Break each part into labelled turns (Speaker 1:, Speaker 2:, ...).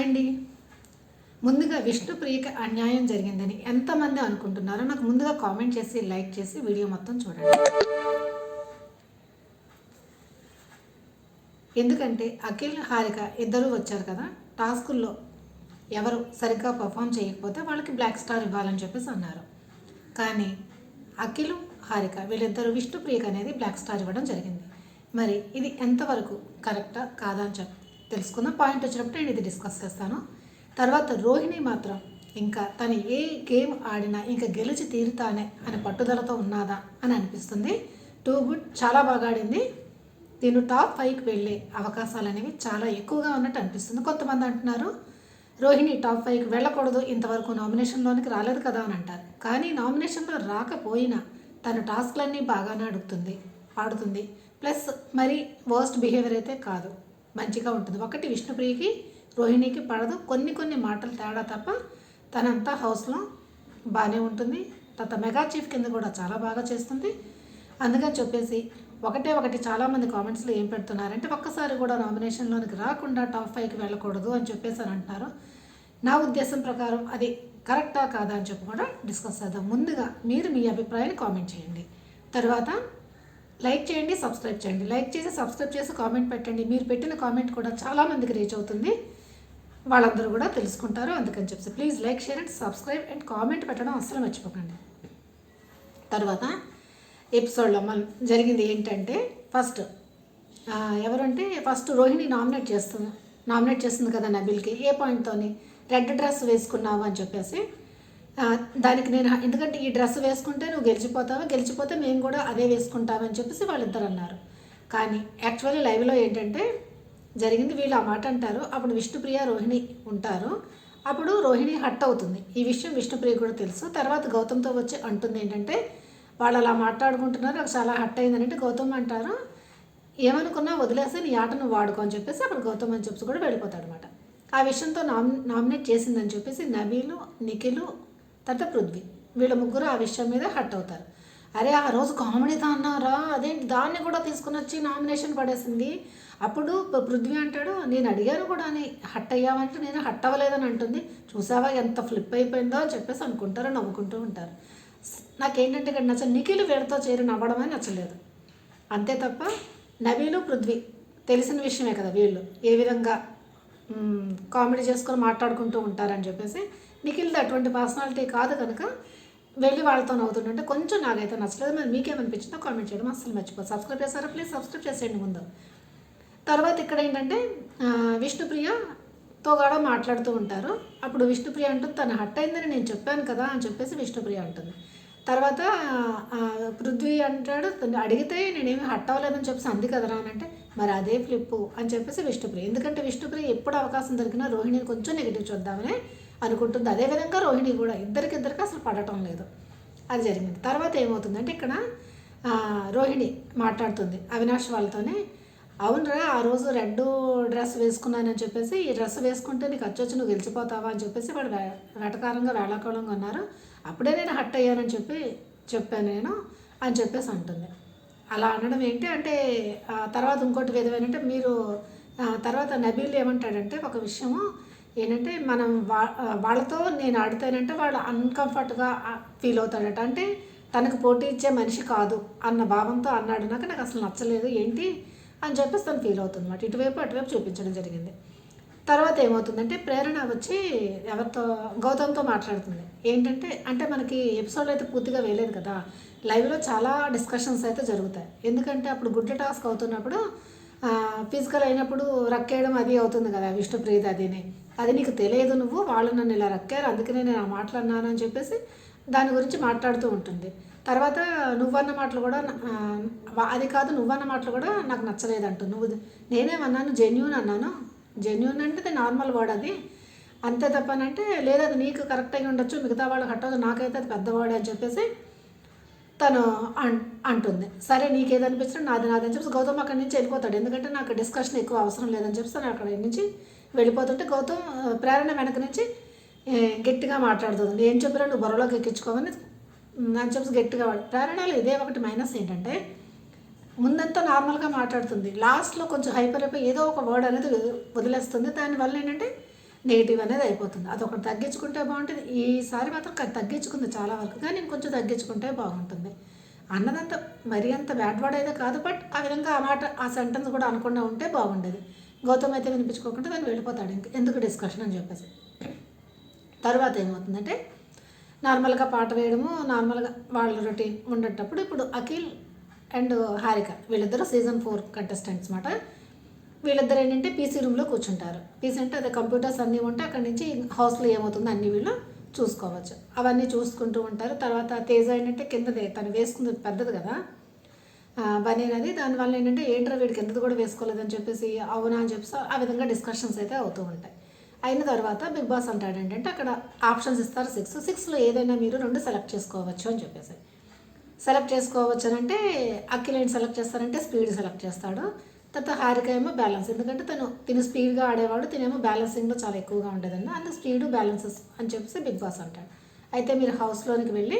Speaker 1: రాయండి. అండి ముందుగా విష్ణుప్రియకి అన్యాయం జరిగిందని ఎంతమంది అనుకుంటున్నారో నాకు ముందుగా కామెంట్ చేసి లైక్ చేసి వీడియో మొత్తం చూడండి. ఎందుకంటే అఖిల్ హారిక ఇద్దరూ వచ్చారు కదా టాస్కుల్లో ఎవరు సరిగ్గా పర్ఫామ్ చేయకపోతే వాళ్ళకి బ్లాక్ స్టార్ ఇవ్వాలని చెప్పేసి అన్నారు. కానీ అఖిలు హారిక వీళ్ళిద్దరూ విష్ణుప్రియకి అనేది బ్లాక్ స్టార్ ఇవ్వడం జరిగింది. మరి ఇది ఎంతవరకు కరెక్టా కాదా అని చెప్పి తెలుసుకుందాం. పాయింట్ వచ్చినప్పుడు నేను ఇది డిస్కస్ చేస్తాను. తర్వాత రోహిణి మాత్రం ఇంకా తను ఏ గేమ్ ఆడినా ఇంకా గెలిచి తీరుతానే అనే పట్టుదలతో ఉన్నదా అని అనిపిస్తుంది. టూ గుడ్ చాలా బాగా ఆడింది. దీని టాప్ ఫైవ్కి వెళ్ళే అవకాశాలు అనేవి చాలా ఎక్కువగా ఉన్నట్టు అనిపిస్తుంది. కొంతమంది అంటున్నారు రోహిణి టాప్ ఫైవ్కి వెళ్ళకూడదు. ఇంతవరకు నామినేషన్లోనికి రాలేదు కదా అని అంటారు. కానీ నామినేషన్లో రాకపోయినా తన టాస్క్లన్నీ బాగానే అడుగుతుంది ఆడుతుంది. ప్లస్ మరి వర్స్ట్ బిహేవియర్ అయితే కాదు. మంచిగా ఉంటుంది. ఒకటి విష్ణుప్రియకి రోహిణికి పడదు. కొన్ని కొన్ని మాటలు తేడా తప్ప తనంతా హౌస్లో బాగానే ఉంటుంది. తర్వాత మెగా చీఫ్ కింద కూడా చాలా బాగా చేస్తుంది. అందుకని చెప్పేసి ఒకటే ఒకటి చాలామంది కామెంట్స్లో ఏం పెడుతున్నారంటే ఒక్కసారి కూడా నామినేషన్లోనికి రాకుండా టాప్ ఫైవ్కి వెళ్ళకూడదు అని చెప్పేసి అని అంటున్నారు. నా ఉద్దేశం ప్రకారం అది కరెక్టా కాదా అని చెప్పి కూడా డిస్కస్ చేద్దాం. ముందుగా మీరు మీ అభిప్రాయాన్ని కామెంట్ చేయండి. తర్వాత లైక్ చేయండి సబ్స్క్రైబ్ చేయండి. లైక్ చేసి సబ్స్క్రైబ్ చేసి కామెంట్ పెట్టండి. మీరు పెట్టిన కామెంట్ కూడా చాలామందికి రీచ్ అవుతుంది. వాళ్ళందరూ కూడా తెలుసుకుంటారు. అందుకని చెప్పి please like share and subscribe and comment పెట్టడం అస్సలు మర్చిపోకండి. తర్వాత ఎపిసోడ్లో మన జరిగింది ఏంటంటే ఫస్ట్ ఎవరంటే ఫస్ట్ రోహిణి నామినేట్ చేస్తుంది. నామినేట్ చేస్తుంది కదా నబిల్కి ఏ పాయింట్తోని రెడ్ డ్రెస్ వేసుకున్నావు అని చెప్పేసి దానికి నేను ఎందుకంటే ఈ డ్రెస్ వేసుకుంటే నువ్వు గెలిచిపోతావు? గెలిచిపోతే మేము కూడా అదే వేసుకుంటామని చెప్పేసి వాళ్ళిద్దరు అన్నారు. కానీ యాక్చువల్లీ లైవ్లో ఏంటంటే జరిగింది వీళ్ళు ఆ మాట అంటారు. అప్పుడు విష్ణుప్రియ రోహిణి ఉంటారు. అప్పుడు రోహిణి హట్ అవుతుంది. ఈ విషయం విష్ణుప్రియ కూడా తెలుసు. తర్వాత గౌతమ్తో వచ్చి అంటుంది ఏంటంటే వాళ్ళు అలా మాట్లాడుకుంటున్నారు. నాకు చాలా హట్ అయిందని అంటే గౌతమ్ అంటారు. ఏమనుకున్నా వదిలేసి నీ ఆట నువ్వు వాడుకో అని చెప్పేసి అప్పుడు గౌతమ్ అని చెప్పి కూడా వెళ్ళిపోతాడు అనమాట ఆ విషయంతో నామి నామినేట్ చేసిందని చెప్పేసి నవీలు నిఖిలు తర్వాత పృథ్వీ. వీళ్ళ ముగ్గురు ఆ విషయం మీద హట్ అవుతారు. అరే ఆ రోజు కామెడీ అన్నారా అదేంటి? దాన్ని కూడా తీసుకుని వచ్చి నామినేషన్ పడేసింది. అప్పుడు పృథ్వీ అంటాడు నేను అడిగాను కూడా అని. హట్ అయ్యావంటే నేను హట్ అవ్వలేదని అంటుంది. చూసావా ఎంత ఫ్లిప్ అయిపోయిందో అని చెప్పేసి అనుకుంటారు నవ్వుకుంటూ ఉంటారు. నాకేంటంటే ఇక్కడ నచ్చ నిఖిల్ వీళ్ళతో చేరి నవ్వడమే నచ్చలేదు. అంతే తప్ప నవీలు పృథ్వీ తెలిసిన విషయమే కదా వీళ్ళు. ఏ విధంగా కామెడీ చేసుకొని మాట్లాడుకుంటూ ఉంటారని చెప్పేసి నిఖిల్ది అటువంటి పర్సనాలిటీ కాదు కనుక వెళ్ళి వాళ్ళతో అవుతుంటే కొంచెం నాకైతే నచ్చలేదు. మరి మీకేమనిపించిందో కామెంట్ చేయడం అస్సలు మర్చిపోదు సబ్స్క్రైబ్ చేస్తారా ప్లీజ్ సబ్స్క్రైబ్ చేసేయండి ముందు. తర్వాత ఇక్కడ ఏంటంటే విష్ణుప్రియతో కూడా మాట్లాడుతూ ఉంటారు. అప్పుడు విష్ణుప్రియ అంటుంది తను హట్ అయిందని నేను చెప్పాను కదా అని చెప్పేసి విష్ణుప్రియ అంటుంది. తర్వాత పృథ్వీ అంటాడు తను అడిగితే నేనేమి హట్ అవ్వలేదని చెప్పేసి అంది కదరా అని అంటే మరి అదే ఫ్లిప్పు అని చెప్పేసి విష్ణుప్రియ. ఎందుకంటే విష్ణుప్రియ ఎప్పుడు అవకాశం దొరికినా రోహిణిని కొంచెం నెగిటివ్ చూద్దామని అనుకుంటుంది. అదేవిధంగా రోహిణి కూడా ఇద్దరికిద్దరికి అసలు పడటం లేదు. అది జరిగింది. తర్వాత ఏమవుతుందంటే ఇక్కడ రోహిణి మాట్లాడుతుంది అవినాష్ వాళ్ళతోనే అవునరా ఆ రోజు రెడ్ డ్రెస్ వేసుకున్నానని చెప్పేసి ఈ డ్రెస్ వేసుకుంటే నీకు వచ్చొచ్చి నువ్వు గెలిచిపోతావా? అని చెప్పేసి వాడు వెటకారంగా వేటకారంగా వేళాకోళంగా ఉన్నారు. అప్పుడే నేను హట్ అయ్యానని చెప్పి చెప్పాను నేను అని చెప్పేసి అంటుంది. అలా అనడం ఏంటి అంటే తర్వాత ఇంకోటి విధమేనంటే మీరు తర్వాత నబీల్ ఏమంటాడంటే ఒక విషయము ఏంటంటే మనం వా వాళ్ళతో నేను ఆడితేనంటే వాళ్ళు అన్కంఫర్ట్గా ఫీల్ అవుతాడట అంటే తనకు పోటీ ఇచ్చే మనిషి కాదు అన్న భావంతో అన్నాడు నాకు నాకు అసలు నచ్చలేదు ఏంటి అని చెప్పేసి తను ఫీల్ అవుతుందన్నమాట. ఇటువైపు అటువైపు చూపించడం జరిగింది. తర్వాత ఏమవుతుందంటే ప్రేరణ వచ్చి ఎవరితో గౌతమ్తో మాట్లాడుతుంది. ఏంటంటే అంటే మనకి ఎపిసోడ్ అయితే పూర్తిగా వేయలేదు కదా. లైవ్లో చాలా డిస్కషన్స్ అయితే జరుగుతాయి. ఎందుకంటే అప్పుడు గుడ్డ టాస్క్ అవుతున్నప్పుడు ఫిజికల్ అయినప్పుడు రక్కేయడం అది అవుతుంది కదా విష్ణుప్రీతి అదిని. అది నీకు తెలియదు నువ్వు వాళ్ళు నన్ను ఇలా రక్కారు అందుకనే నేను ఆ మాటలు అన్నాను అని చెప్పేసి దాని గురించి మాట్లాడుతూ ఉంటుంది. తర్వాత నువ్వన్న మాటలు కూడా అది కాదు నువ్వన్న మాటలు కూడా నాకు నచ్చలేదు అంటు. నువ్వు నేనేమన్నాను జెన్యున్ అన్నాను. జెన్యున్ అంటే అది నార్మల్ వర్డ్ అది. అంతే తప్పనంటే లేదు అది నీకు కరెక్ట్ అయి ఉండొచ్చు మిగతా వాళ్ళకి హట్టదు నాకైతే అది పెద్దవాడే అని చెప్పేసి తను అంటుంది. సరే నీకేదనిపించినా నాది నాది అని చెప్పి గౌతమ్ అక్కడి నుంచి వెళ్ళిపోతాడు. ఎందుకంటే నాకు డిస్కషన్ ఎక్కువ అవసరం లేదని చెప్పి తను అక్కడి నుంచి వెళ్ళిపోతుంటే గౌతమ్ ప్రేరణ వెనక నుంచి గట్టిగా మాట్లాడుతుంది. ఏం చెప్పినా నువ్వు బొరలోకి ఎక్కించుకోవని అని చెప్పి గట్టిగా ప్రేరణలో ఇదే ఒకటి మైనస్ ఏంటంటే ముందంతా నార్మల్గా మాట్లాడుతుంది. లాస్ట్లో కొంచెం హైపర్ అయిపోయి ఏదో ఒక వర్డ్ అనేది వదిలేస్తుంది. దానివల్ల ఏంటంటే నెగిటివ్ అనేది అయిపోతుంది. అదొకటి తగ్గించుకుంటే బాగుంటుంది. ఈసారి మాత్రం తగ్గించుకుంది చాలా వరకు కానీ ఇంకొంచెం తగ్గించుకుంటే బాగుంటుంది. అన్నదంతా మరీ అంత బ్యాడ్ వర్డ్ అయితే కాదు బట్ ఆ విధంగా ఆ మాట ఆ సెంటెన్స్ కూడా అనకుండా ఉంటే బాగుండేది. గౌతమ్ అయితే వినిపించుకోకుండా దాన్ని వెళ్ళిపోతాడు ఇంక. ఎందుకు డిస్కషన్ అని చెప్పేసి. తర్వాత ఏమవుతుందంటే నార్మల్గా పాట వేయడము నార్మల్గా వాళ్ళ రొటీన్ ఉండేటప్పుడు ఇప్పుడు అఖిల్ అండ్ హారిక వీళ్ళిద్దరూ సీజన్ ఫోర్ కంటెస్టెంట్స్ అనమాట వీళ్ళిద్దరు ఏంటంటే పీసీ రూమ్లో కూర్చుంటారు. పీసీ అంటే అదే కంప్యూటర్స్ అన్నీ ఉంటే అక్కడి నుంచి హౌస్లో ఏమవుతుందో అన్ని వీళ్ళు చూసుకోవచ్చు. అవన్నీ చూసుకుంటూ ఉంటారు. తర్వాత తేజ ఏంటంటే కిందదే తను వేసుకుంది పెద్దది కదా. బనీ అది దానివల్ల ఏంటంటే ఏంట్రా వీడికి కిందది కూడా వేసుకోలేదని చెప్పేసి అవునా అని చెప్పేసి ఆ విధంగా డిస్కషన్స్ అయితే అవుతూ ఉంటాయి. అయిన తర్వాత బిగ్ బాస్ అంటాడు ఏంటంటే అక్కడ ఆప్షన్స్ ఇస్తారు సిక్స్ సిక్స్లో ఏదైనా మీరు రెండు సెలెక్ట్ చేసుకోవచ్చు అని చెప్పేసి. సెలెక్ట్ చేసుకోవచ్చు అని అంటే అఖిల్ ఏంటి సెలెక్ట్ చేస్తారంటే స్పీడ్ సెలెక్ట్ చేస్తాడు. తర్వాత హారిక ఏమో బ్యాలెన్స్ ఎందుకంటే తను తిను స్పీడ్గా ఆడేవాడు తినేమో బ్యాలెన్సింగ్లో చాలా ఎక్కువగా ఉండేదండి అందుకు స్పీడ్ బ్యాలెన్సెస్ అని చెప్పేసి బిగ్ బాస్ అంటాడు. అయితే మీరు హౌస్లోనికి వెళ్ళి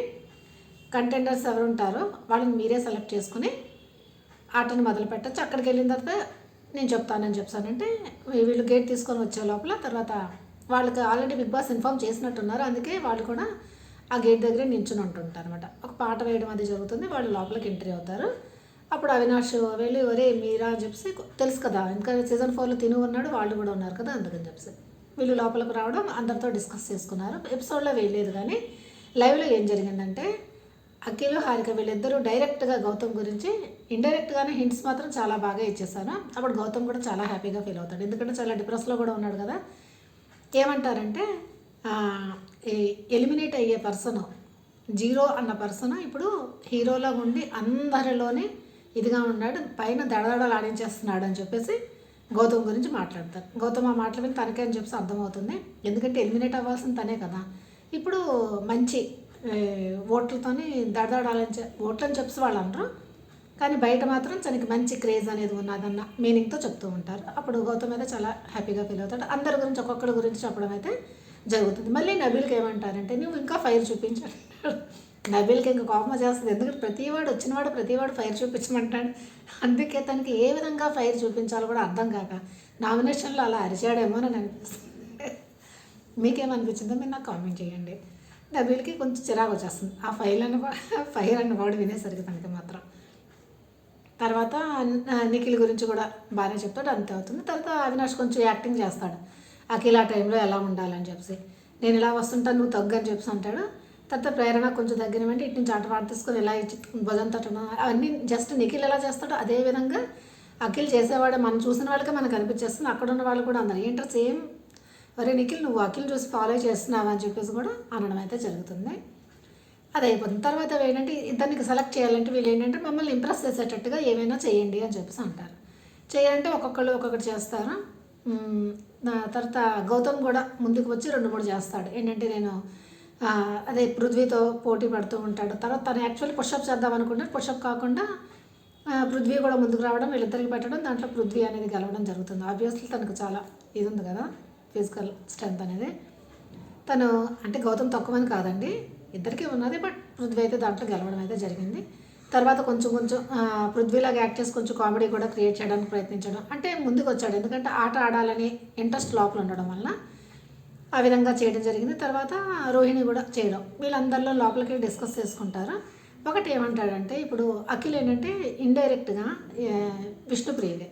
Speaker 1: కంటెండర్స్ ఎవరు ఉంటారో వాళ్ళని మీరే సెలెక్ట్ చేసుకుని ఆటను మొదలు పెట్టచ్చు. అక్కడికి వెళ్ళిన తర్వాత నేను చెప్తానని చెప్తానంటే వీళ్ళు గేట్ తీసుకొని వచ్చే లోపల తర్వాత వాళ్ళకి ఆల్రెడీ బిగ్ బాస్ ఇన్ఫామ్ చేసినట్టున్నారు. అందుకే వాళ్ళు కూడా ఆ గేట్ దగ్గరే నించుని ఉంటుంటారు అనమాట ఒక పాట వేయడం అది జరుగుతుంది. వాళ్ళు లోపలికి ఎంట్రీ అవుతారు. అప్పుడు అవినాష్ వెళ్ళి ఒరే మీరా అని చెప్పేసి తెలుసు కదా ఇంకా సీజన్ ఫోర్లో తిను ఉన్నాడు వాళ్ళు కూడా ఉన్నారు కదా అందుకని చెప్పేసి. వీళ్ళు లోపలికి రావడం అందరితో డిస్కస్ చేసుకున్నారు. ఎపిసోడ్లో వేయలేదు కానీ లైవ్లో ఏం జరిగిందంటే అఖిల్ హారిక వీళ్ళిద్దరూ డైరెక్ట్గా గౌతమ్ గురించి ఇండైరెక్ట్గానే హింట్స్ మాత్రం చాలా బాగా ఇచ్చేసాను అప్పుడు గౌతమ్ కూడా చాలా హ్యాపీగా ఫీల్ అవుతాడు. ఎందుకంటే చాలా డిప్రెస్లో కూడా ఉన్నాడు కదా. ఏమంటారంటే ఎలిమినేట్ అయ్యే పర్సన్ జీరో అన్న పర్సన్ ఇప్పుడు హీరోలో ఉండి అందరిలోనే ఇదిగా ఉన్నాడు పైన దడదడలు ఆడించేస్తున్నాడు అని చెప్పేసి గౌతమ్ గురించి మాట్లాడతారు. గౌతమ్ ఆ మాటలు విని తనకే అని చెప్పేసి అర్థమవుతుంది. ఎందుకంటే ఎలిమినేట్ అవ్వాల్సిన తనే కదా. ఇప్పుడు మంచి ఓట్లతోని దడదడాలని చె ఓట్లని చెప్పి వాళ్ళు అనరు. కానీ బయట మాత్రం తనకి మంచి క్రేజ్ అనేది ఉన్నదన్న మీనింగ్తో చెప్తూ ఉంటారు. అప్పుడు గౌతమ్ అయితే చాలా హ్యాపీగా ఫీల్ అవుతాడు. అందరి గురించి ఒక్కొక్కరి గురించి చెప్పడం అయితే జరుగుతుంది. మళ్ళీ నబీల్కి ఏమంటారంటే నువ్వు ఇంకా ఫైర్ చూపించాడు నబీల్కి ఇంకా కోపం చేస్తుంది ఎందుకంటే ప్రతివాడు వచ్చినవాడు ప్రతివాడు ఫైర్ చూపించమంటాడు. అందుకే తనకి ఏ విధంగా ఫైర్ చూపించాలో కూడా అర్థం కాక నామినేషన్లో అలా అరిచాడేమో అని అనిపిస్తుంది. మీకేమనిపించిందో మీరు నాకు కామెంట్ చేయండి. నబీల్కి కొంచెం చిరాకు వచ్చేస్తుంది. ఆ ఫైల్ అని ఫైర్ అన్న వాడు వినేసరికి తనకి మాత్రం. తర్వాత నిఖిల్ గురించి కూడా బాగానే చెప్తాడు. అంతే అవుతుంది. తర్వాత అవినాష్ కొంచెం యాక్టింగ్ చేస్తాడు. అఖిల్ ఆ టైంలో ఎలా ఉండాలని చెప్పి నేను ఇలా వస్తుంటాను నువ్వు తగ్గు అని చెప్పి అంటాడు. తర్వాత ప్రేరణ కొంచెం దగ్గర వెంట ఇటు నుంచి ఆట పాట తీసుకొని ఇలా ఇచ్చి భుజం తట్టడం అవన్నీ జస్ట్ నిఖిల్ ఎలా చేస్తాడో అదే విధంగా అఖిల్ చేసేవాడు మనం చూసిన వాళ్ళకే మనకు అనిపించేస్తుంది. అక్కడ ఉన్న వాళ్ళు కూడా అందరు ఏంటో సేమ్ అరే నిఖిల్ నువ్వు అఖిల్ చూసి ఫాలో చేస్తున్నావా అని చెప్పేసి కూడా అనడం అయితే జరుగుతుంది. అది అయిపోతుంది. తర్వాత ఏంటంటే ఇద్దరికి సెలెక్ట్ చేయాలంటే వీళ్ళు ఏంటంటే మమ్మల్ని ఇంప్రెస్ చేసేటట్టుగా ఏమైనా చేయండి అని చెప్పేసి అంటారు. చేయాలంటే ఒక్కొక్కళ్ళు ఒక్కొక్కటి చేస్తారు. తర్వాత గౌతమ్ కూడా ముందుకు వచ్చి రెండు మూడు చేస్తాడు. ఏంటంటే నేను అదే పృథ్వీతో పోటీ పడుతూ ఉంటాడు. తర్వాత తను యాక్చువల్లీ పుషప్ చేద్దాం అనుకుంటాడు. పుషప్ కాకుండా పృథ్వీ కూడా ముందుకు రావడం వీళ్ళిద్దరికి పెట్టడం దాంట్లో పృథ్వీ అనేది గెలవడం జరుగుతుంది. ఆబ్వియస్లీ తనకు చాలా ఇది ఉంది కదా ఫిజికల్ స్ట్రెంత్ అనేది. తను అంటే గౌతమ్ తక్కువని కాదండి. ఇద్దరికీ ఉన్నది బట్ పృథ్వీ అయితే దాంట్లో గెలవడం అయితే జరిగింది. తర్వాత కొంచెం కొంచెం పృథ్వీలాగా యాక్ట్ చేసి కొంచెం కామెడీ కూడా క్రియేట్ చేయడానికి ప్రయత్నించడం. అంటే ముందుకు వచ్చాడు. ఎందుకంటే ఆట ఆడాలని ఇంట్రెస్ట్ లోపల ఉండడం వల్ల ఆ విధంగా చేయడం జరిగింది. తర్వాత రోహిణి కూడా చేయడం. వీళ్ళందరిలో లోపలికి డిస్కస్ చేసుకుంటారు. ఒకటి ఏమంటాడంటే ఇప్పుడు అఖిల్ ఏంటంటే ఇండైరెక్ట్గా విష్ణుప్రియదే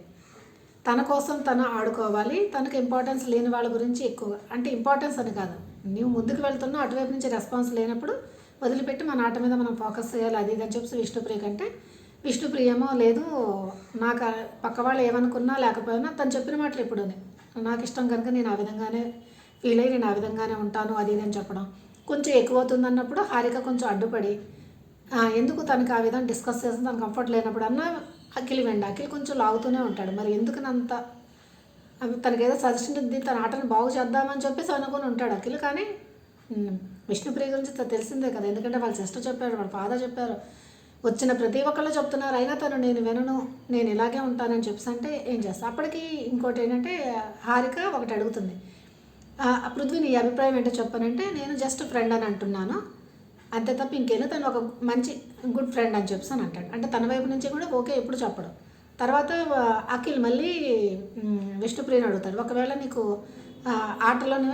Speaker 1: తన కోసం తను ఆడుకోవాలి. తనకు ఇంపార్టెన్స్ లేని వాళ్ళ గురించి ఎక్కువ. అంటే ఇంపార్టెన్స్ అని కాదు. నువ్వు ముందుకు వెళ్తున్నావు అటువైపు నుంచి రెస్పాన్స్ లేనప్పుడు వదిలిపెట్టి మన ఆట మీద మనం ఫోకస్ చేయాలి. అది ఇది అని చెప్పి విష్ణుప్రియ కంటే విష్ణుప్రియమో లేదు నాకు పక్క వాళ్ళు ఏమనుకున్నా లేకపోయినా తను చెప్పిన మాటలు ఇప్పుడు నాకు ఇష్టం కనుక నేను ఆ విధంగానే ఫీల్ అయ్యి నేను ఆ విధంగానే ఉంటాను అది ఇదని చెప్పడం. కొంచెం ఎక్కువ అవుతుంది అన్నప్పుడు హారిక కొంచెం అడ్డుపడి ఎందుకు తనకి ఆ విధంగా డిస్కస్ చేస్తుంది తనకు కంఫర్ట్ లేనప్పుడు? అన్న అఖిల్ వెండి అఖిల్ కొంచెం లాగుతూనే ఉంటాడు. మరి ఎందుకు అంత తనకి ఏదో సజెషన్ ఉంది తన ఆటను బాగు చేద్దామని చెప్పేసి అనుకుని ఉంటాడు అఖిల్. కానీ విష్ణుప్రియ గురించి తెలిసిందే కదా. ఎందుకంటే వాళ్ళ సిస్టర్ చెప్పారు వాళ్ళ ఫాదర్ చెప్పారు. వచ్చిన ప్రతి ఒక్కళ్ళు చెప్తున్నారు అయినా తను నేను వినను నేను ఇలాగే ఉంటానని చెప్పేసి అంటే ఏం చేస్తా? అప్పటికి ఇంకోటి ఏంటంటే హారిక ఒకటి అడుగుతుంది. పృథ్వీ నీ అభిప్రాయం ఏంటో చెప్పానంటే నేను జస్ట్ ఫ్రెండ్ అని అంటున్నాను. అంతే తప్ప ఇంకేదో తను ఒక మంచి గుడ్ ఫ్రెండ్ అని చెప్పేసి అని అంటాడు. అంటే తన వైపు నుంచి కూడా ఓకే ఎప్పుడు చెప్పడం. తర్వాత అఖిల్ మళ్ళీ విష్ణుప్రియని అడుగుతాడు. ఒకవేళ నీకు ఆటలో ఆటలోనే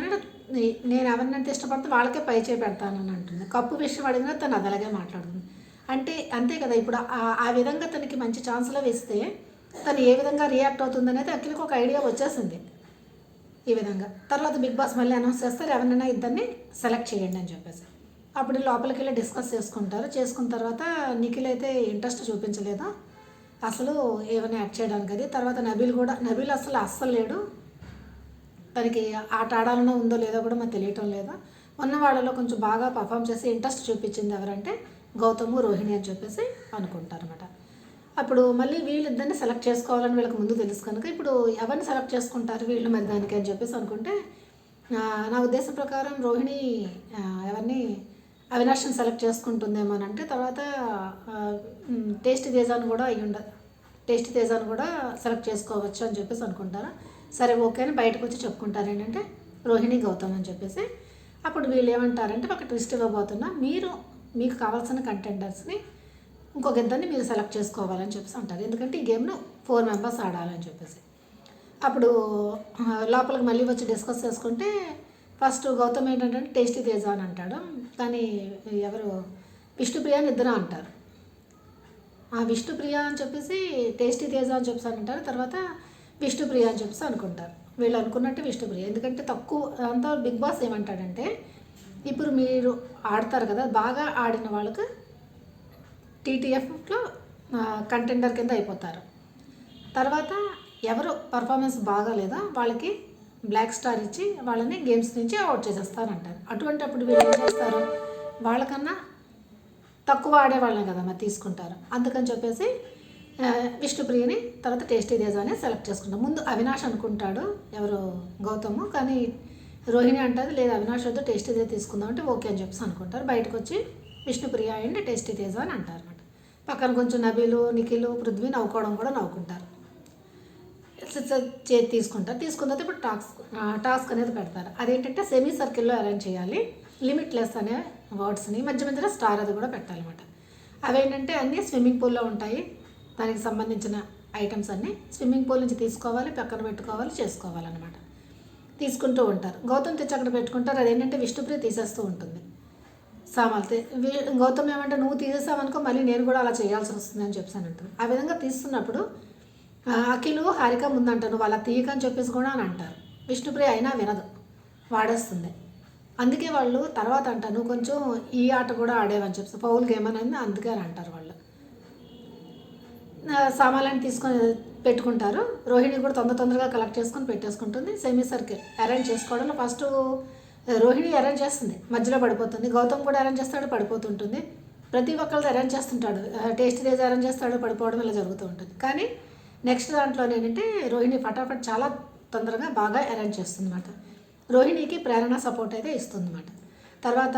Speaker 1: నేను ఎవరినంటే ఇష్టపడితే వాళ్ళకే పై పెడతానని అంటుంది. కప్పు విషయం అడిగినా తను అదలాగే అలాగే మాట్లాడుతుంది. అంటే అంతే కదా ఇప్పుడు ఆ- విధంగా తనకి మంచి ఛాన్స్లో వేస్తే తను ఏ విధంగా రియాక్ట్ అవుతుంది అనేది అఖిల్కి ఒక ఐడియా వచ్చేసింది. ఈ విధంగా. తర్వాత బిగ్ బాస్ మళ్ళీ అనౌన్స్ చేస్తారు ఎవరైనా ఇద్దరిని సెలెక్ట్ చేయండి అని చెప్పేసి. అప్పుడు లోపలికి వెళ్ళి డిస్కస్ చేసుకుంటారు. చేసుకున్న తర్వాత నిఖిల్ అయితే ఇంట్రెస్ట్ చూపించలేదు. అసలు ఏమైనా యాక్ట్ చేయడానికి అది. తర్వాత నబీల్ కూడా నబీల్ అసలు అస్సలు లేడు. తనకి ఆట ఆడాలన్నా ఉందో లేదో కూడా మాకు తెలియటం లేదు. ఉన్న వాళ్ళలో కొంచెం బాగా పర్ఫామ్ చేసి ఇంట్రెస్ట్ చూపించింది ఎవరంటే గౌతము రోహిణి అని చెప్పేసి అనుకుంటారన్నమాట. అప్పుడు మళ్ళీ వీళ్ళిద్దరిని సెలెక్ట్ చేసుకోవాలని వీళ్ళకి ముందు తెలుసు కనుక ఇప్పుడు ఎవరిని సెలెక్ట్ చేసుకుంటారు వీళ్ళు మరి దానికి అని చెప్పేసి అనుకుంటే నా ఉద్దేశం ప్రకారం రోహిణి ఎవరిని అవినాష్ని సెలెక్ట్ చేసుకుంటుందేమో అని అంటే తర్వాత టేస్ట్ తేజాను కూడా అయ్యి ఉండదు టేస్ట్ తేజాను కూడా సెలెక్ట్ చేసుకోవచ్చు అని చెప్పేసి అనుకుంటారు? సరే ఓకే అని బయటకు వచ్చి చెప్పుకుంటారు ఏంటంటే రోహిణి గౌతమ్ అని చెప్పేసి. అప్పుడు వీళ్ళు ఏమంటారంటే ఒక ట్విస్ట్ ఇవ్వబోతున్నా మీరు మీకు కావాల్సిన కంటెండర్స్ని ఇంకొక ఇద్దరిని మీరు సెలెక్ట్ చేసుకోవాలని చెప్పేసి అంటారు. ఎందుకంటే ఈ గేమ్ను ఫోర్ మెంబర్స్ ఆడాలని చెప్పేసి. అప్పుడు లోపలికి మళ్ళీ వచ్చి డిస్కస్ చేసుకుంటే ఫస్ట్ గౌతమ్ ఏంటంటే టేస్టీ తేజ అని అంటాడు. కానీ ఎవరు? విష్ణుప్రియ అని ఇద్దరు అంటారు. ఆ విష్ణుప్రియ అని చెప్పేసి టేస్టీ తేజ అని చెప్పేసి అంటారు. తర్వాత విష్ణుప్రియ అని చెప్పేసి అనుకుంటారు. వీళ్ళు అనుకున్నట్టు విష్ణుప్రియ. ఎందుకంటే తక్కువ అంతా బిగ్ బాస్ ఏమంటాడంటే ఇప్పుడు మీరు ఆడతారు కదా బాగా ఆడిన వాళ్ళకి టీటీఎఫ్లో కంటెండర్ కింద అయిపోతారు. తర్వాత ఎవరు పర్ఫార్మెన్స్ బాగాలేదో వాళ్ళకి బ్లాక్ స్టార్ ఇచ్చి వాళ్ళని గేమ్స్ నుంచి అవుట్ చేసేస్తారంటారు. అటువంటి అప్పుడు వీళ్ళు ఏం చేస్తారు? వాళ్ళకన్నా తక్కువ ఆడే వాళ్ళని కదా మరి తీసుకుంటారు. అందుకని చెప్పేసి విష్ణుప్రియని తర్వాత టేస్టీ దేజాని సెలెక్ట్ చేసుకుంటాం ముందు అవినాష్ అనుకుంటాడు ఎవరు? గౌతము. కానీ రోహిణి అంటుంది లేదు అవినాష్ వద్దు టేస్టీ తేజ తీసుకుందాం అంటే ఓకే అని చెప్పేసి అనుకుంటారు. బయటకు వచ్చి విష్ణుప్రియ అండ్ టేస్టీ తేజ అని అంటారు. పక్కన కొంచెం నబీలు నిఖిలు పృథ్వీ నవ్వుకోవడం కూడా నవ్వుకుంటారు. చేతి తీసుకుంటారు. తీసుకున్న తర్వాత ఇప్పుడు టాస్క్ టాస్క్ అనేది పెడతారు. అదేంటంటే సెమీ సర్కిల్లో అరేంజ్ చేయాలి. లిమిట్లెస్ అనే వర్డ్స్ని మధ్య మధ్యలో స్టార్ అది కూడా పెట్టాలన్నమాట. అవేంటంటే అన్నీ స్విమ్మింగ్ పూల్లో ఉంటాయి. దానికి సంబంధించిన ఐటమ్స్ అన్నీ స్విమ్మింగ్ పూల్ నుంచి తీసుకోవాలి పక్కన పెట్టుకోవాలి చేసుకోవాలన్నమాట. తీసుకుంటూ ఉంటారు. గౌతమ్ తెచ్చి అక్కడ పెట్టుకుంటారు. అదేంటంటే విష్ణుప్రియ తీసేస్తూ ఉంటుంది. సామాన్లు. వీ- గౌతమ్ ఏమంటే నువ్వు తీసేసావనుకో మళ్ళీ నేను కూడా అలా చేయాల్సి వస్తుంది అని చెప్పాను అంటారు. ఆ విధంగా తీస్తున్నప్పుడు అఖిలు హారిక ముందంట నువ్వు అలా తీయకని చెప్పేసి కూడా అని అంటారు. విష్ణుప్రియ అయినా వినదు. వాడేస్తుంది. అందుకే వాళ్ళు తర్వాత అంటారు నువ్వు కొంచెం ఈ ఆట కూడా ఆడేవని చెప్పి పౌల్ గేమ్ అని అందుకే అని అంటారు వాళ్ళు. సామాన్లను తీసుకొని పెట్టుకుంటారు. రోహిణి కూడా తొందర తొందరగా కలెక్ట్ చేసుకొని పెట్టేసుకుంటుంది. Semi circle. అరేంజ్ చేసుకోవడంలో ఫస్ట్ రోహిణి అరేంజ్ చేస్తుంది. మధ్యలో పడిపోతుంది. గౌతమ్ కూడా అరేంజ్ చేస్తాడు పడిపోతుంటుంది. ప్రతి ఒక్కళ్ళు అరేంజ్ చేస్తుంటాడు. టేస్ట్ రేజ్ అరేంజ్ చేస్తాడు పడిపోవడం ఇలా జరుగుతూ ఉంటుంది. కానీ నెక్స్ట్ దాంట్లో ఏంటంటే రోహిణి ఫటాఫట్ చాలా తొందరగా బాగా అరేంజ్ చేస్తుంది అనమాట రోహిణికి ప్రేరణ సపోర్ట్ అయితే ఇస్తుంది అనమాట తర్వాత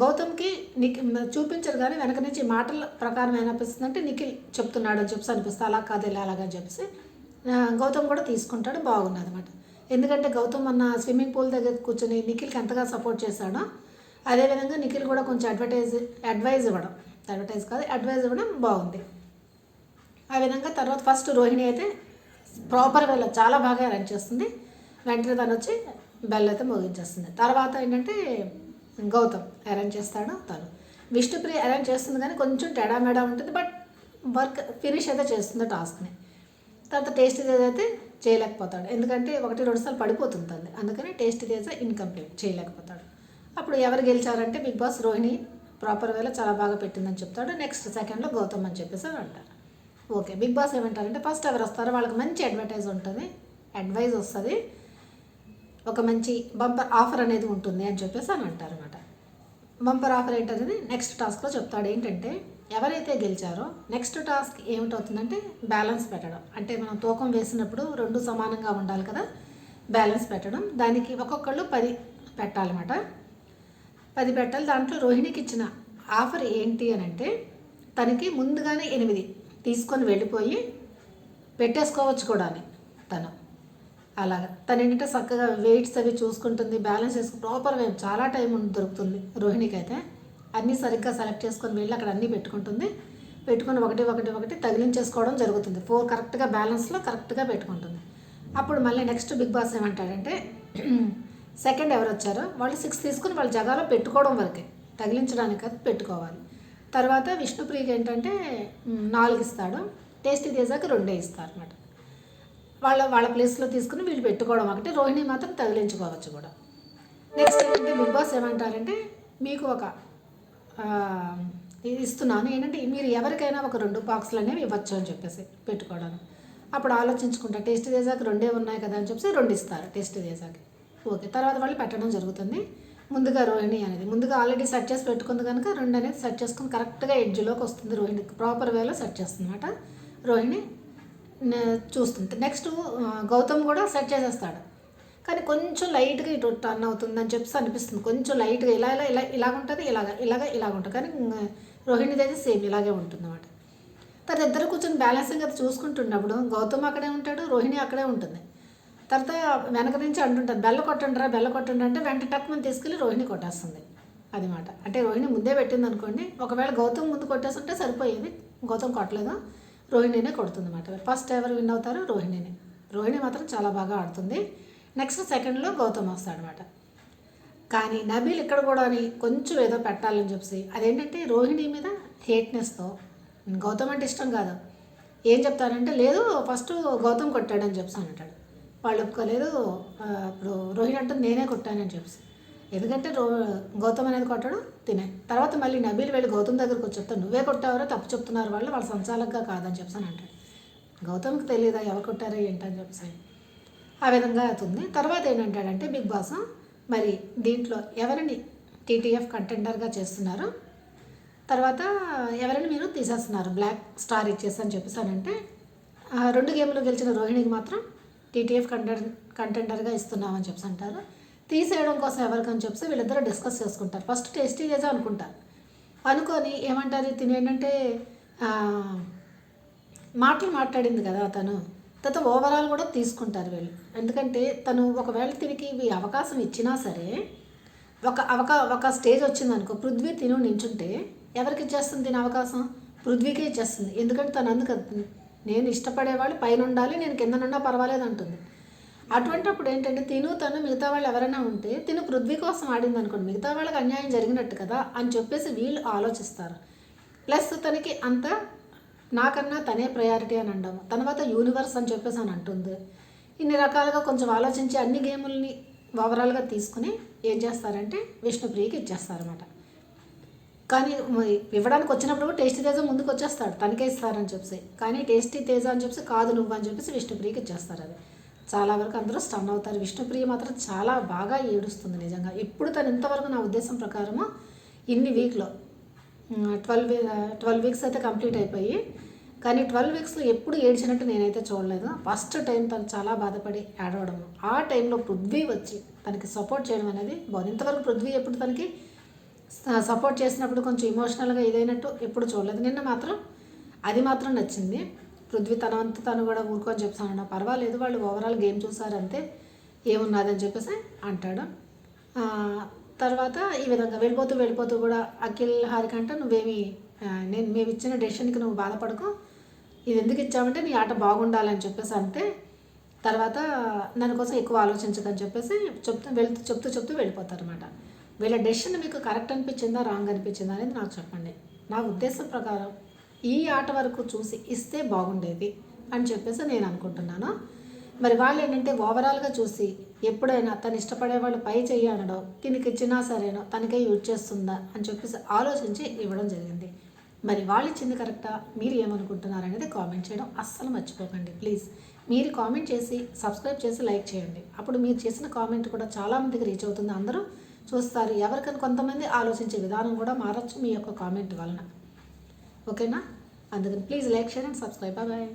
Speaker 1: గౌతమ్కి నిఖిల్ చూపించరు కానీ వెనక నుంచి మాటల ప్రకారం ఏమనిపిస్తుంది అంటే నిఖిల్ చెప్తున్నాడు అని చెప్పేసి అనిపిస్తుంది. అలా కాదు ఇలా అలాగని చెప్పేసి. గౌతమ్ కూడా తీసుకుంటాడు బాగున్నది అనమాట ఎందుకంటే గౌతమ్ అన్న స్విమ్మింగ్ పూల్ దగ్గర కూర్చొని నిఖిల్కి ఎంతగా సపోర్ట్ చేశాడో అదేవిధంగా నిఖిల్ కూడా కొంచెం అడ్వర్టైజ్ అడ్వైజ్ ఇవ్వడం. అడ్వర్టైజ్ కాదు అడ్వైజ్ ఇవ్వడం బాగుంది. ఆ విధంగా తర్వాత ఫస్ట్ రోహిణి అయితే ప్రాపర్ వేలో చాలా బాగా అరేంజ్ చేస్తుంది. వెంటనే తను వచ్చి బెల్ అయితే మోగించేస్తుంది. తర్వాత ఏంటంటే గౌతమ్ అరేంజ్ చేస్తాడు తను. విష్ణుప్రియ అరేంజ్ చేస్తుంది కానీ కొంచెం టెడా మెడా ఉంటుంది బట్ వర్క్ ఫినిష్ అయితే చేస్తుంది టాస్క్ని తర్వాత టేస్ట్ అయితే చేయలేకపోతాడు. ఎందుకంటే ఒకటి రెండు సార్లు పడిపోతుంది అది అందుకని టేస్ట్ చేసే ఇన్కంప్లీట్ చేయలేకపోతాడు. అప్పుడు ఎవరు గెలిచారంటే బిగ్ బాస్ రోహిణి ప్రాపర్ వేలో చాలా బాగా పెట్టిందని చెప్తాడు. నెక్స్ట్ సెకండ్లో గౌతమ్ అని చెప్పేసి అని అంటారు. ఓకే బిగ్ బాస్ ఏమంటారంటే ఫస్ట్ ఎవరు వస్తారో వాళ్ళకి మంచి అడ్వర్టైజ్ ఉంటుంది. అడ్వైజ్ వస్తుంది. ఒక మంచి బంపర్ ఆఫర్ అనేది ఉంటుంది అని చెప్పేసి అని అంటారు అనమాట బంపర్ ఆఫర్ ఏంటనేది నెక్స్ట్ టాస్క్లో చెప్తాడు. ఏంటంటే ఎవరైతే గెలిచారో నెక్స్ట్ టాస్క్ ఏమిటవుతుందంటే బ్యాలెన్స్ పెట్టడం. అంటే మనం తూకం వేసినప్పుడు రెండు సమానంగా ఉండాలి కదా? బ్యాలెన్స్ పెట్టడం. దానికి ఒక్కొక్కళ్ళు పది పెట్టాలన్నమాట. పది పెట్టాలి. దాంట్లో రోహిణికి ఇచ్చిన ఆఫర్ ఏంటి అని అంటే తనకి ముందుగానే ఎనిమిది తీసుకొని వెళ్ళిపోయి పెట్టేసుకోవచ్చు కూడా అని తను. అలాగా. తను ఏంటంటే చక్కగా వెయిట్స్ అవి చూసుకుంటుంది బ్యాలెన్స్ చేసుకుని ప్రాపర్ వే చాలా టైం దొరుకుతుంది రోహిణికి అయితే అన్నీ సరిగ్గా సెలెక్ట్ చేసుకొని వెళ్ళి అక్కడ అన్నీ పెట్టుకుంటుంది. పెట్టుకొని ఒకటి ఒకటి ఒకటి తగిలించేసుకోవడం జరుగుతుంది. ఫోర్ కరెక్ట్గా బ్యాలెన్స్లో కరెక్ట్గా పెట్టుకుంటుంది. అప్పుడు మళ్ళీ నెక్స్ట్ బిగ్ బాస్ ఏమంటాడంటే సెకండ్ ఎవరు వచ్చారో వాళ్ళు సిక్స్ తీసుకుని వాళ్ళ జగాలో పెట్టుకోవడం వరకే. తగిలించడానికి అది పెట్టుకోవాలి. తర్వాత విష్ణుప్రియకి ఏంటంటే నాలుగు ఇస్తాడు. టేస్టీ తీసాక రెండే ఇస్తారు అనమాట వాళ్ళ వాళ్ళ ప్లేస్లో తీసుకుని వీళ్ళు పెట్టుకోవడం ఒకటి. రోహిణి మాత్రం తగిలించుకోవచ్చు కూడా. నెక్స్ట్ ఏంటంటే బిగ్ బాస్ ఏమంటారంటే మీకు ఒక ఇస్తున్నాను. ఏంటంటే మీరు ఎవరికైనా ఒక రెండు బాక్సులు అనేవి ఇవ్వచ్చు అని చెప్పేసి పెట్టుకోవడం అప్పుడు ఆలోచించుకుంటా టేస్ట్ చేసాక రెండే ఉన్నాయి కదా అని చెప్పేసి రెండు ఇస్తారు టేస్ట్ దేశాకి ఓకే తర్వాత వాళ్ళు పెట్టడం జరుగుతుంది. ముందుగా రోహిణి అనేది ముందుగా ఆల్రెడీ సెట్ చేసి పెట్టుకుంది కనుక రెండు అనేది సెట్ చేసుకుని కరెక్ట్గా ఎడ్జ్లోకి వస్తుంది రోహిణి ప్రాపర్ వేలో సెట్ చేస్తుంది అనమాట రోహిణి నే- చూస్తుంది. నెక్స్ట్ గౌతమ్ కూడా సెట్ చేసేస్తాడు. కానీ కొంచెం లైట్గా ఇటు టర్న్ అవుతుంది అని చెప్పేసి అనిపిస్తుంది. కొంచెం లైట్గా ఇలా ఇలా ఇలా ఇలాగ ఉంటుంది ఇలాగ ఇలాగ ఇలాగ ఉంటుంది. కానీ రోహిణిది అయితే సేమ్ ఇలాగే ఉంటుంది అనమాట తర్వాత ఇద్దరు కూర్చొని బ్యాలెన్సింగ్ అది చూసుకుంటున్నప్పుడు గౌతమ్ అక్కడే ఉంటాడు రోహిణి అక్కడే ఉంటుంది. తర్వాత వెనక నుంచి అంటుంటారు బెల్ల కొట్టండిరా బెల్ల కొట్టండి అంటే వెంట టక్కుమని తీసుకెళ్ళి రోహిణి కొట్టేస్తుంది. అదిమాట అంటే రోహిణి ముందే పెట్టింది అనుకోండి ఒకవేళ గౌతమ్ ముందు కొట్టేస్తుంటే సరిపోయేది. గౌతమ్ కొట్టలేదు రోహిణినే కొడుతుంది అనమాట ఫస్ట్ ఎవరు విన్ అవుతారు? రోహిణిని. రోహిణి మాత్రం చాలా బాగా ఆడుతుంది. నెక్స్ట్ సెకండ్లో గౌతమ్ వస్తాడనమాట కానీ నబీల్ ఇక్కడ కూడా కొంచెం ఏదో పెట్టాలని చెప్పి అదేంటంటే రోహిణి మీద హేట్నెస్తో గౌతమ్ అంటే ఇష్టం కాదు. ఏం చెప్తారంటే లేదు ఫస్ట్ గౌతమ్ కొట్టాడని చెప్పి అంటాడు. వాళ్ళు ఒప్పుకోలేదు ఇప్పుడు రోహిణి అంటే నేనే కొట్టానని చెప్పి ఎందుకంటే రో గౌతమ్ అనేది కొట్టడం తినే. తర్వాత మళ్ళీ నబీల్ వెళ్ళి గౌతమ్ దగ్గరకు వచ్చి చెప్తాను నువ్వే కొట్టావరో తప్పు చెప్తున్నారు వాళ్ళు వాళ్ళ సంచాలకగా కాదని చెప్పి అంటాడు. గౌతమ్కి తెలియదా ఎవరు కొట్టారో ఏంటని చెప్పి ఆ విధంగా అవుతుంది. తర్వాత ఏంటంటాడంటే బిగ్ బాస్ మరి దీంట్లో ఎవరిని టీటీఎఫ్ కంటెండర్గా చేస్తున్నారు? తర్వాత ఎవరిని మీరు తీసేస్తున్నారు? బ్లాక్ స్టార్ ఇచ్చేసి అని చెప్పేసానంటే రెండు గేమ్లు గెలిచిన రోహిణికి మాత్రం టీటీఎఫ్ కంటెండర్ కంటెండర్గా ఇస్తున్నామని చెప్పేసి అంటారు. తీసేయడం కోసం ఎవరికని చెప్పి వీళ్ళిద్దరూ డిస్కస్ చేసుకుంటారు. ఫస్ట్ టేస్టీ చేసా అనుకుంటారు అనుకొని ఏమంటారు? తిని ఏంటంటే మాటలు మాట్లాడింది కదా తను తర్వాత ఓవరాల్ కూడా తీసుకుంటారు వీళ్ళు. ఎందుకంటే తను ఒకవేళ తినికి ఇవి అవకాశం ఇచ్చినా సరే ఒక అవకా ఒక స్టేజ్ వచ్చింది అనుకో పృథ్వీ తిను నించుంటే ఎవరికి ఇచ్చేస్తుంది తినే అవకాశం? పృథ్వీకే ఇచ్చేస్తుంది ఎందుకంటే తను అందుకు నేను ఇష్టపడేవాళ్ళు పైన ఉండాలి నేను కింద నుండా పర్వాలేదు అంటుంది. అటువంటిప్పుడు ఏంటంటే తిను తను మిగతా వాళ్ళు ఎవరైనా ఉంటే తిను పృథ్వీ కోసం ఆడింది అనుకోండి మిగతా వాళ్ళకి అన్యాయం జరిగినట్టు కదా అని చెప్పేసి వీళ్ళు ఆలోచిస్తారు. ప్లస్ తనకి అంత నాకన్నా తనే ప్రయారిటీ అని అంటాము తర్వాత యూనివర్స్ అని చెప్పేసి అని అంటుంది. ఇన్ని రకాలుగా కొంచెం ఆలోచించి అన్ని గేముల్ని ఓవరాల్గా తీసుకుని ఏం చేస్తారంటే విష్ణుప్రియకి ఇచ్చేస్తారనమాట కానీ ఇవ్వడానికి వచ్చినప్పుడు టేస్టీ తేజ ముందుకు వచ్చేస్తాడు తనకే ఇస్తారని చెప్పి కానీ టేస్టీ తేజ అని చెప్పి కాదు నువ్వు అని చెప్పేసి విష్ణుప్రియకి ఇచ్చేస్తారు అది. చాలా వరకు అందరూ స్టన్ అవుతారు. విష్ణుప్రియ మాత్రం చాలా బాగా ఏడుస్తుంది నిజంగా. ఇప్పుడు తను ఇంతవరకు నా ఉద్దేశం ప్రకారము ఇన్ని వీక్లో ట్వెల్వ్ ట్వెల్వ్ వీక్స్ అయితే కంప్లీట్ అయిపోయి. కానీ ట్వెల్వ్ వీక్స్లో ఎప్పుడు ఏడ్చినట్టు నేనైతే చూడలేదు. ఫస్ట్ టైం తను చాలా బాధపడి ఏడవడం ఆ టైంలో పృథ్వీ వచ్చి తనకి సపోర్ట్ చేయడం అనేది బాగుంది ఇంతవరకు పృథ్వీ ఎప్పుడు తనకి సపోర్ట్ చేసినప్పుడు కొంచెం ఇమోషనల్గా ఇదైనట్టు ఎప్పుడు చూడలేదు. నిన్న మాత్రం అది మాత్రం నచ్చింది. పృథ్వీ తన అంతా తను కూడా ఊరుకొని చెప్తాను పర్వాలేదు వాళ్ళు ఓవరాల్ గేమ్ చూసారంతే ఏమున్నదని చెప్పేసి అంటాడు. తర్వాత ఈ విధంగా వెళ్ళిపోతూ వెళ్ళిపోతూ కూడా అఖిల్ హారిక అంటే నువ్వేమి నేను మేము ఇచ్చిన డెసిషన్కి నువ్వు బాధపడకు. ఇది ఎందుకు ఇచ్చామంటే నీ ఆట బాగుండాలని చెప్పేసి అంటే తర్వాత దాని కోసం ఎక్కువ ఆలోచించకని చెప్పేసి చెప్తూ వెళ్తూ చెప్తూ చెప్తూ వెళ్ళిపోతారు అనమాట వీళ్ళ డెసిషన్ మీకు కరెక్ట్ అనిపించిందా రాంగ్ అనిపించిందా అనేది నాకు చెప్పండి. నా ఉద్దేశం ప్రకారం ఈ ఆట వరకు చూసి ఇస్తే బాగుండేది అని చెప్పేసి నేను అనుకుంటున్నాను. మరి వాళ్ళు ఏంటంటే ఓవరాల్గా చూసి ఎప్పుడైనా తను ఇష్టపడే వాళ్ళు పై చెయ్యి అనడం దీనికి ఇచ్చినా సరేనో తనకే యూజ్ చేస్తుందా అని చెప్పేసి ఆలోచించి ఇవ్వడం జరిగింది. మరి వాళ్ళు ఇచ్చింది కరెక్టా? మీరు ఏమనుకుంటున్నారు అనేది కామెంట్ చేయడం అస్సలు మర్చిపోకండి. ప్లీజ్ మీరు కామెంట్ చేసి సబ్స్క్రైబ్ చేసి లైక్ చేయండి. అప్పుడు మీరు చేసిన కామెంట్ కూడా చాలామందికి రీచ్ అవుతుంది. అందరూ చూస్తారు. ఎవరికైనా కొంతమంది ఆలోచించే విధానం కూడా మారచ్చు మీ యొక్క కామెంట్ వలన. ఓకేనా? అందుకని please like share and subscribe bye.